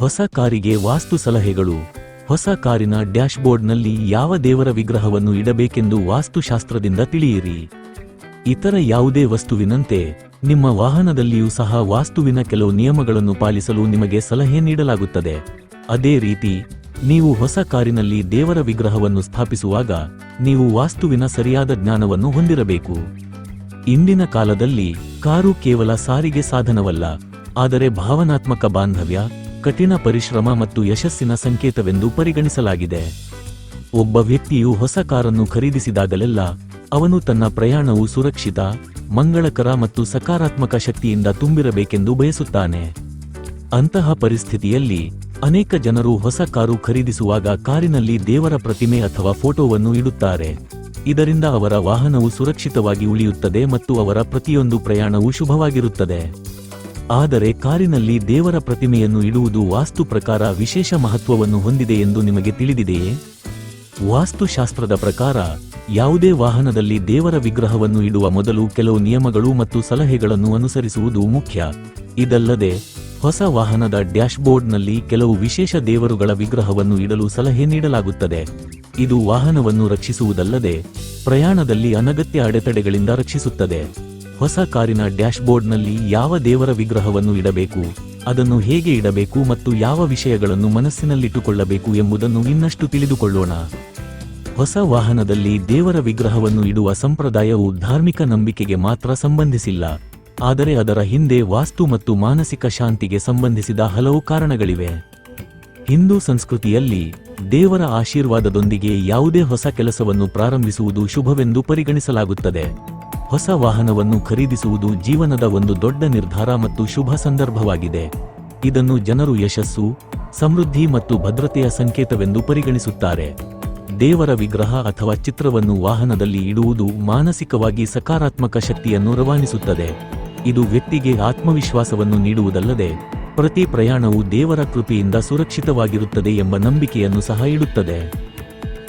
ಹೊಸ ಕಾರಿಗೆ ವಾಸ್ತು ಸಲಹೆಗಳು. ಹೊಸ ಕಾರಿನ ಡ್ಯಾಶ್ಬೋರ್ಡ್ನಲ್ಲಿ ಯಾವ ದೇವರ ವಿಗ್ರಹವನ್ನು ಇಡಬೇಕೆಂದು ವಾಸ್ತುಶಾಸ್ತ್ರದಿಂದ ತಿಳಿಯಿರಿ. ಇತರ ಯಾವುದೇ ವಸ್ತುವಿನಂತೆ, ನಿಮ್ಮ ವಾಹನದಲ್ಲಿಯೂ ಸಹ ವಾಸ್ತುವಿನ ಕೆಲವು ನಿಯಮಗಳನ್ನು ಪಾಲಿಸಲು ನಿಮಗೆ ಸಲಹೆ ನೀಡಲಾಗುತ್ತದೆ. ಅದೇ ರೀತಿ, ನೀವು ಹೊಸ ಕಾರಿನಲ್ಲಿ ದೇವರ ವಿಗ್ರಹವನ್ನು ಸ್ಥಾಪಿಸುವಾಗ ನೀವು ವಾಸ್ತುವಿನ ಸರಿಯಾದ ಜ್ಞಾನವನ್ನು ಹೊಂದಿರಬೇಕು. ಇಂದಿನ ಕಾಲದಲ್ಲಿ ಕಾರು ಕೇವಲ ಸಾರಿಗೆ ಸಾಧನವಲ್ಲ, ಆದರೆ ಭಾವನಾತ್ಮಕ ಬಾಂಧವ್ಯ ಕಠಿಣ ಪರಿಶ್ರಮ ಮತ್ತು ಯಶಸ್ಸಿನ ಸಂಕೇತವೆಂದು ಪರಿಗಣಿಸಲಾಗಿದೆ. ಒಬ್ಬ ವ್ಯಕ್ತಿಯು ಹೊಸ ಕಾರನ್ನು ಖರೀದಿಸಿದಾಗಲೆಲ್ಲ, ಅವನು ತನ್ನ ಪ್ರಯಾಣವು ಸುರಕ್ಷಿತ, ಮಂಗಳಕರ ಮತ್ತು ಸಕಾರಾತ್ಮಕ ಶಕ್ತಿಯಿಂದ ತುಂಬಿರಬೇಕೆಂದು ಬಯಸುತ್ತಾನೆ. ಅಂತಹ ಪರಿಸ್ಥಿತಿಯಲ್ಲಿ, ಅನೇಕ ಜನರು ಹೊಸ ಕಾರು ಖರೀದಿಸುವಾಗ ಕಾರಿನಲ್ಲಿ ದೇವರ ಪ್ರತಿಮೆ ಅಥವಾ ಫೋಟೋವನ್ನು ಇಡುತ್ತಾರೆ. ಇದರಿಂದ ಅವರ ವಾಹನವು ಸುರಕ್ಷಿತವಾಗಿ ಉಳಿಯುತ್ತದೆ ಮತ್ತು ಅವರ ಪ್ರತಿಯೊಂದು ಪ್ರಯಾಣವೂ ಶುಭವಾಗಿರುತ್ತದೆ. ಆದರೆ ಕಾರಿನಲ್ಲಿ ದೇವರ ಪ್ರತಿಮೆಯನ್ನು ಇಡುವುದು ವಾಸ್ತು ಪ್ರಕಾರ ವಿಶೇಷ ಮಹತ್ವವನ್ನು ಹೊಂದಿದೆ ಎಂದು ನಿಮಗೆ ತಿಳಿದಿದೆಯೇ? ವಾಸ್ತುಶಾಸ್ತ್ರದ ಪ್ರಕಾರ, ಯಾವುದೇ ವಾಹನದಲ್ಲಿ ದೇವರ ವಿಗ್ರಹವನ್ನು ಇಡುವ ಮೊದಲು ಕೆಲವು ನಿಯಮಗಳು ಮತ್ತು ಸಲಹೆಗಳನ್ನು ಅನುಸರಿಸುವುದು ಮುಖ್ಯ. ಇದಲ್ಲದೆ, ಹೊಸ ವಾಹನದ ಡ್ಯಾಶ್ಬೋರ್ಡ್ನಲ್ಲಿ ಕೆಲವು ವಿಶೇಷ ದೇವರುಗಳ ವಿಗ್ರಹವನ್ನು ಇಡಲು ಸಲಹೆ ನೀಡಲಾಗುತ್ತದೆ. ಇದು ವಾಹನವನ್ನು ರಕ್ಷಿಸುವುದಲ್ಲದೆ, ಪ್ರಯಾಣದಲ್ಲಿ ಅನಗತ್ಯ ಅಡೆತಡೆಗಳಿಂದ ರಕ್ಷಿಸುತ್ತದೆ. ಹೊಸ ಕಾರಿನ ಡ್ಯಾಶ್ಬೋರ್ಡ್ನಲ್ಲಿ ಯಾವ ದೇವರ ವಿಗ್ರಹವನ್ನು ಇಡಬೇಕು, ಅದನ್ನು ಹೇಗೆ ಇಡಬೇಕು ಮತ್ತು ಯಾವ ವಿಷಯಗಳನ್ನು ಮನಸ್ಸಿನಲ್ಲಿಟ್ಟುಕೊಳ್ಳಬೇಕು ಎಂಬುದನ್ನು ಇನ್ನಷ್ಟು ತಿಳಿದುಕೊಳ್ಳೋಣ. ಹೊಸ ವಾಹನದಲ್ಲಿ ದೇವರ ವಿಗ್ರಹವನ್ನು ಇಡುವ ಸಂಪ್ರದಾಯವು ಧಾರ್ಮಿಕ ನಂಬಿಕೆಗೆ ಮಾತ್ರ ಸಂಬಂಧಿಸಿಲ್ಲ, ಆದರೆ ಅದರ ಹಿಂದೆ ವಾಸ್ತು ಮತ್ತು ಮಾನಸಿಕ ಶಾಂತಿಗೆ ಸಂಬಂಧಿಸಿದ ಹಲವು ಕಾರಣಗಳಿವೆ. ಹಿಂದೂ ಸಂಸ್ಕೃತಿಯಲ್ಲಿ ದೇವರ ಆಶೀರ್ವಾದದೊಂದಿಗೆ ಯಾವುದೇ ಹೊಸ ಕೆಲಸವನ್ನು ಪ್ರಾರಂಭಿಸುವುದು ಶುಭವೆಂದು ಪರಿಗಣಿಸಲಾಗುತ್ತದೆ. ಹೊಸ ವಾಹನವನ್ನು ಖರೀದಿಸುವುದು ಜೀವನದ ಒಂದು ದೊಡ್ಡ ನಿರ್ಧಾರ ಮತ್ತು ಶುಭ ಸಂದರ್ಭವಾಗಿದೆ. ಇದನ್ನು ಜನರು ಯಶಸ್ಸು, ಸಮೃದ್ಧಿ ಮತ್ತು ಭದ್ರತೆಯ ಸಂಕೇತವೆಂದು ಪರಿಗಣಿಸುತ್ತಾರೆ. ದೇವರ ವಿಗ್ರಹ ಅಥವಾ ಚಿತ್ರವನ್ನು ವಾಹನದಲ್ಲಿ ಇಡುವುದು ಮಾನಸಿಕವಾಗಿ ಸಕಾರಾತ್ಮಕ ಶಕ್ತಿಯನ್ನು ರವಾನಿಸುತ್ತದೆ. ಇದು ವ್ಯಕ್ತಿಗೆ ಆತ್ಮವಿಶ್ವಾಸವನ್ನು ನೀಡುವುದಲ್ಲದೆ, ಪ್ರತಿ ಪ್ರಯಾಣವು ದೇವರ ಕೃಪೆಯಿಂದ ಸುರಕ್ಷಿತವಾಗಿರುತ್ತದೆ ಎಂಬ ನಂಬಿಕೆಯನ್ನು ಸಹ ಇಡುತ್ತದೆ.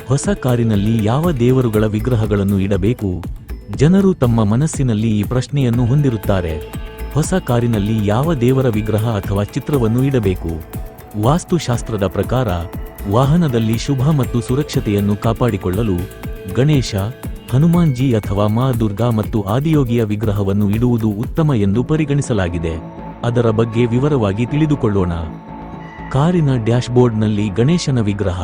ಹೊಸ ಕಾರಿನಲ್ಲಿ ಯಾವ ದೇವರುಗಳ ವಿಗ್ರಹಗಳನ್ನು ಇಡಬೇಕು? ಜನರು ತಮ್ಮ ಮನಸ್ಸಿನಲ್ಲಿ ಈ ಪ್ರಶ್ನೆಯನ್ನು ಹೊಂದಿರುತ್ತಾರೆ. ಹೊಸ ಕಾರಿನಲ್ಲಿ ಯಾವ ದೇವರ ವಿಗ್ರಹ ಅಥವಾ ಚಿತ್ರವನ್ನು ಇಡಬೇಕು? ವಾಸ್ತುಶಾಸ್ತ್ರದ ಪ್ರಕಾರ, ವಾಹನದಲ್ಲಿ ಶುಭ ಮತ್ತು ಸುರಕ್ಷತೆಯನ್ನು ಕಾಪಾಡಿಕೊಳ್ಳಲು ಗಣೇಶ, ಹನುಮಾನ್ಜಿ ಅಥವಾ ಮಾ ದುರ್ಗಾ ಮತ್ತು ಆದಿಯೋಗಿಯ ವಿಗ್ರಹವನ್ನು ಇಡುವುದು ಉತ್ತಮ ಎಂದು ಪರಿಗಣಿಸಲಾಗಿದೆ. ಅದರ ಬಗ್ಗೆ ವಿವರವಾಗಿ ತಿಳಿದುಕೊಳ್ಳೋಣ. ಕಾರಿನ ಡ್ಯಾಶ್ಬೋರ್ಡ್ನಲ್ಲಿ ಗಣೇಶನ ವಿಗ್ರಹ.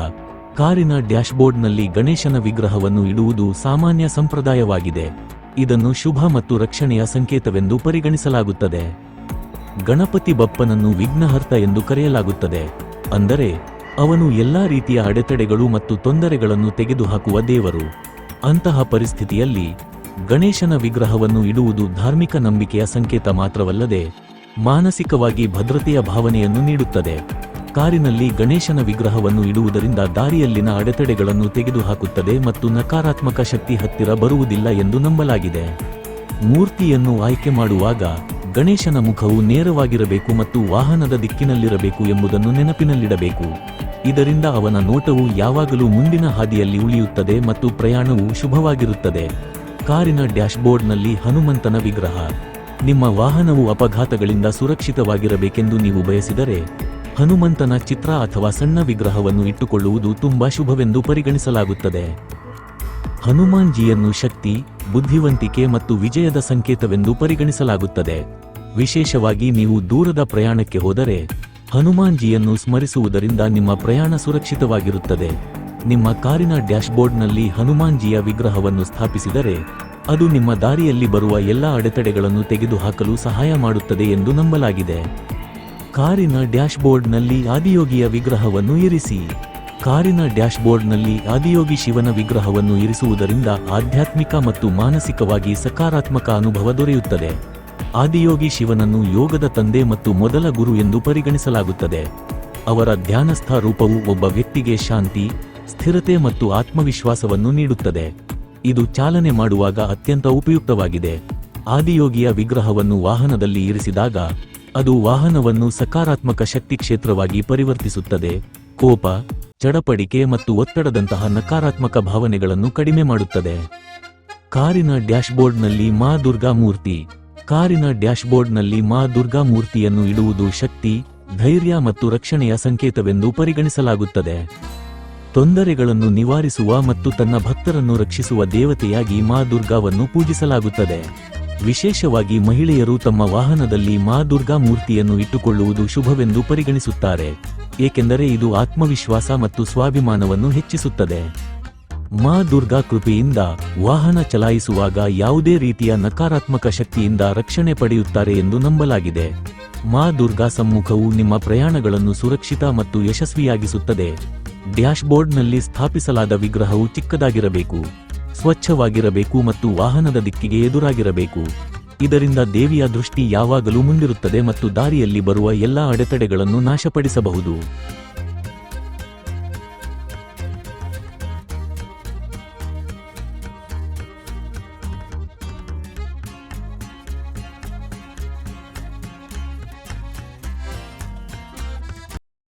ಕಾರಿನ ಡ್ಯಾಶ್ಬೋರ್ಡ್ನಲ್ಲಿ ಗಣೇಶನ ವಿಗ್ರಹವನ್ನು ಇಡುವುದು ಸಾಮಾನ್ಯ ಸಂಪ್ರದಾಯವಾಗಿದೆ. ಇದನ್ನು ಶುಭ ಮತ್ತು ರಕ್ಷಣೆಯ ಸಂಕೇತವೆಂದು ಪರಿಗಣಿಸಲಾಗುತ್ತದೆ. ಗಣಪತಿ ಬಪ್ಪನನ್ನು ವಿಘ್ನಹರ್ತ ಎಂದು ಕರೆಯಲಾಗುತ್ತದೆ. ಅಂದರೆ, ಅವನು ಎಲ್ಲಾ ರೀತಿಯ ಅಡೆತಡೆಗಳು ಮತ್ತು ತೊಂದರೆಗಳನ್ನು ತೆಗೆದುಹಾಕುವ ದೇವರು. ಅಂತಹ ಪರಿಸ್ಥಿತಿಯಲ್ಲಿ, ಗಣೇಶನ ವಿಗ್ರಹವನ್ನು ಇಡುವುದು ಧಾರ್ಮಿಕ ನಂಬಿಕೆಯ ಸಂಕೇತ ಮಾತ್ರವಲ್ಲದೆ, ಮಾನಸಿಕವಾಗಿ ಭದ್ರತೆಯ ಭಾವನೆಯನ್ನು ನೀಡುತ್ತದೆ. ಕಾರಿನಲ್ಲಿ ಗಣೇಶನ ವಿಗ್ರಹವನ್ನು ಇಡುವುದರಿಂದ ದಾರಿಯಲ್ಲಿನ ಅಡೆತಡೆಗಳನ್ನು ತೆಗೆದುಹಾಕುತ್ತದೆ ಮತ್ತು ನಕಾರಾತ್ಮಕ ಶಕ್ತಿ ಹತ್ತಿರ ಬರುವುದಿಲ್ಲ ಎಂದು ನಂಬಲಾಗಿದೆ. ಮೂರ್ತಿಯನ್ನು ಆಯ್ಕೆ ಮಾಡುವಾಗ ಗಣೇಶನ ಮುಖವು ನೇರವಾಗಿರಬೇಕು ಮತ್ತು ವಾಹನದ ದಿಕ್ಕಿನಲ್ಲಿರಬೇಕು ಎಂಬುದನ್ನು ನೆನಪಿನಲ್ಲಿಡಬೇಕು. ಇದರಿಂದ ಅವನ ನೋಟವು ಯಾವಾಗಲೂ ಮುಂದಿನ ಹಾದಿಯಲ್ಲಿ ಉಳಿಯುತ್ತದೆ ಮತ್ತು ಪ್ರಯಾಣವು ಶುಭವಾಗಿರುತ್ತದೆ. ಕಾರಿನ ಡ್ಯಾಶ್ಬೋರ್ಡ್ನಲ್ಲಿ ಹನುಮಂತನ ವಿಗ್ರಹ. ನಿಮ್ಮ ವಾಹನವು ಅಪಘಾತಗಳಿಂದ ಸುರಕ್ಷಿತವಾಗಿರಬೇಕೆಂದು ನೀವು ಬಯಸಿದರೆ ಹನುಮಂತನ ಚಿತ್ರ ಅಥವಾ ಸಣ್ಣ ವಿಗ್ರಹವನ್ನು ಇಟ್ಟುಕೊಳ್ಳುವುದು ತುಂಬಾ ಶುಭವೆಂದು ಪರಿಗಣಿಸಲಾಗುತ್ತದೆ. ಹನುಮಾನ್ಜಿಯನ್ನು ಶಕ್ತಿ, ಬುದ್ಧಿವಂತಿಕೆ ಮತ್ತು ವಿಜಯದ ಸಂಕೇತವೆಂದು ಪರಿಗಣಿಸಲಾಗುತ್ತದೆ. ವಿಶೇಷವಾಗಿ ನೀವು ದೂರದ ಪ್ರಯಾಣಕ್ಕೆ ಹೋದರೆ, ಹನುಮಾನ್ಜಿಯನ್ನು ಸ್ಮರಿಸುವುದರಿಂದ ನಿಮ್ಮ ಪ್ರಯಾಣ ಸುರಕ್ಷಿತವಾಗಿರುತ್ತದೆ. ನಿಮ್ಮ ಕಾರಿನ ಡ್ಯಾಶ್ಬೋರ್ಡ್ನಲ್ಲಿ ಹನುಮಾನ್ಜಿಯ ವಿಗ್ರಹವನ್ನು ಸ್ಥಾಪಿಸಿದರೆ, ಅದು ನಿಮ್ಮ ದಾರಿಯಲ್ಲಿ ಬರುವ ಎಲ್ಲ ಅಡೆತಡೆಗಳನ್ನು ತೆಗೆದುಹಾಕಲು ಸಹಾಯ ಮಾಡುತ್ತದೆ ಎಂದು ನಂಬಲಾಗಿದೆ. ಕಾರಿನ ಡ್ಯಾಶ್ಬೋರ್ಡ್ನಲ್ಲಿ ಆದಿಯೋಗಿಯ ವಿಗ್ರಹವನ್ನು ಇರಿಸಿ. ಕಾರಿನ ಡ್ಯಾಶ್ಬೋರ್ಡ್ನಲ್ಲಿ ಆದಿಯೋಗಿ ಶಿವನ ವಿಗ್ರಹವನ್ನು ಇರಿಸುವುದರಿಂದ ಆಧ್ಯಾತ್ಮಿಕ ಮತ್ತು ಮಾನಸಿಕವಾಗಿ ಸಕಾರಾತ್ಮಕ ಅನುಭವ ದೊರೆಯುತ್ತದೆ. ಆದಿಯೋಗಿ ಶಿವನನ್ನು ಯೋಗದ ತಂದೆ ಮತ್ತು ಮೊದಲ ಗುರು ಎಂದು ಪರಿಗಣಿಸಲಾಗುತ್ತದೆ. ಅವರ ಧ್ಯಾನಸ್ಥ ರೂಪವು ಒಬ್ಬ ವ್ಯಕ್ತಿಗೆ ಶಾಂತಿ, ಸ್ಥಿರತೆ ಮತ್ತು ಆತ್ಮವಿಶ್ವಾಸವನ್ನು ನೀಡುತ್ತದೆ. ಇದು ಚಾಲನೆ ಮಾಡುವಾಗ ಅತ್ಯಂತ ಉಪಯುಕ್ತವಾಗಿದೆ. ಆದಿಯೋಗಿಯ ವಿಗ್ರಹವನ್ನು ವಾಹನದಲ್ಲಿ ಇರಿಸಿದಾಗ ಅದು ವಾಹನವನ್ನು ಸಕಾರಾತ್ಮಕ ಶಕ್ತಿ ಕ್ಷೇತ್ರವಾಗಿ ಪರಿವರ್ತಿಸುತ್ತದೆ. ಕೋಪ, ಚಡಪಡಿಕೆ ಮತ್ತು ಒತ್ತಡದಂತಹ ನಕಾರಾತ್ಮಕ ಭಾವನೆಗಳನ್ನು ಕಡಿಮೆ ಮಾಡುತ್ತದೆ. ಕಾರಿನ ಡ್ಯಾಶ್ಬೋರ್ಡ್ನಲ್ಲಿ ಮಾ ದುರ್ಗಾ ಮೂರ್ತಿ. ಕಾರಿನ ಡ್ಯಾಶ್ಬೋರ್ಡ್ನಲ್ಲಿ ಮಾ ದುರ್ಗಾ ಮೂರ್ತಿಯನ್ನು ಇಡುವುದು ಶಕ್ತಿ, ಧೈರ್ಯ ಮತ್ತು ರಕ್ಷಣೆಯ ಸಂಕೇತವೆಂದು ಪರಿಗಣಿಸಲಾಗುತ್ತದೆ. ತೊಂದರೆಗಳನ್ನು ನಿವಾರಿಸುವ ಮತ್ತು ತನ್ನ ಭಕ್ತರನ್ನು ರಕ್ಷಿಸುವ ದೇವತೆಯಾಗಿ ಮಾ ದುರ್ಗಾವನ್ನು ಪೂಜಿಸಲಾಗುತ್ತದೆ. ವಿಶೇಷವಾಗಿ ಮಹಿಳೆಯರು ತಮ್ಮ ವಾಹನದಲ್ಲಿ ಮಾ ದುರ್ಗಾ ಮೂರ್ತಿಯನ್ನು ಇಟ್ಟುಕೊಳ್ಳುವುದು ಶುಭವೆಂದು ಪರಿಗಣಿಸುತ್ತಾರೆ. ಏಕೆಂದರೆ ಇದು ಆತ್ಮವಿಶ್ವಾಸ ಮತ್ತು ಸ್ವಾಭಿಮಾನವನ್ನು ಹೆಚ್ಚಿಸುತ್ತದೆ. ಮಾ ದುರ್ಗಾ ಕೃಪೆಯಿಂದ ವಾಹನ ಚಲಾಯಿಸುವಾಗ ಯಾವುದೇ ರೀತಿಯ ನಕಾರಾತ್ಮಕ ಶಕ್ತಿಯಿಂದ ರಕ್ಷಣೆ ಪಡೆಯುತ್ತಾರೆ ಎಂದು ನಂಬಲಾಗಿದೆ. ಮಾ ದುರ್ಗಾ ಸಮ್ಮುಖವು ನಿಮ್ಮ ಪ್ರಯಾಣಗಳನ್ನು ಸುರಕ್ಷಿತ ಮತ್ತು ಯಶಸ್ವಿಯಾಗಿಸುತ್ತದೆ. ಡ್ಯಾಶ್ಬೋರ್ಡ್ನಲ್ಲಿ ಸ್ಥಾಪಿಸಲಾದ ವಿಗ್ರಹವು ಚಿಕ್ಕದಾಗಿರಬೇಕು. ಸ್ವಚ್ಛವಾಗಿರಬೇಕು ಮತ್ತು ವಾಹನದ ದಿಕ್ಕಿಗೆ ಎದುರಾಗಿರಬೇಕು. ಇದರಿಂದ ದೇವಿಯ ದೃಷ್ಟಿ ಯಾವಾಗಲೂ ಮುಂದಿರುತ್ತದೆ ಮತ್ತು ದಾರಿಯಲ್ಲಿ ಬರುವ ಎಲ್ಲಾ ಅಡೆತಡೆಗಳನ್ನು ನಾಶಪಡಿಸಬಹುದು.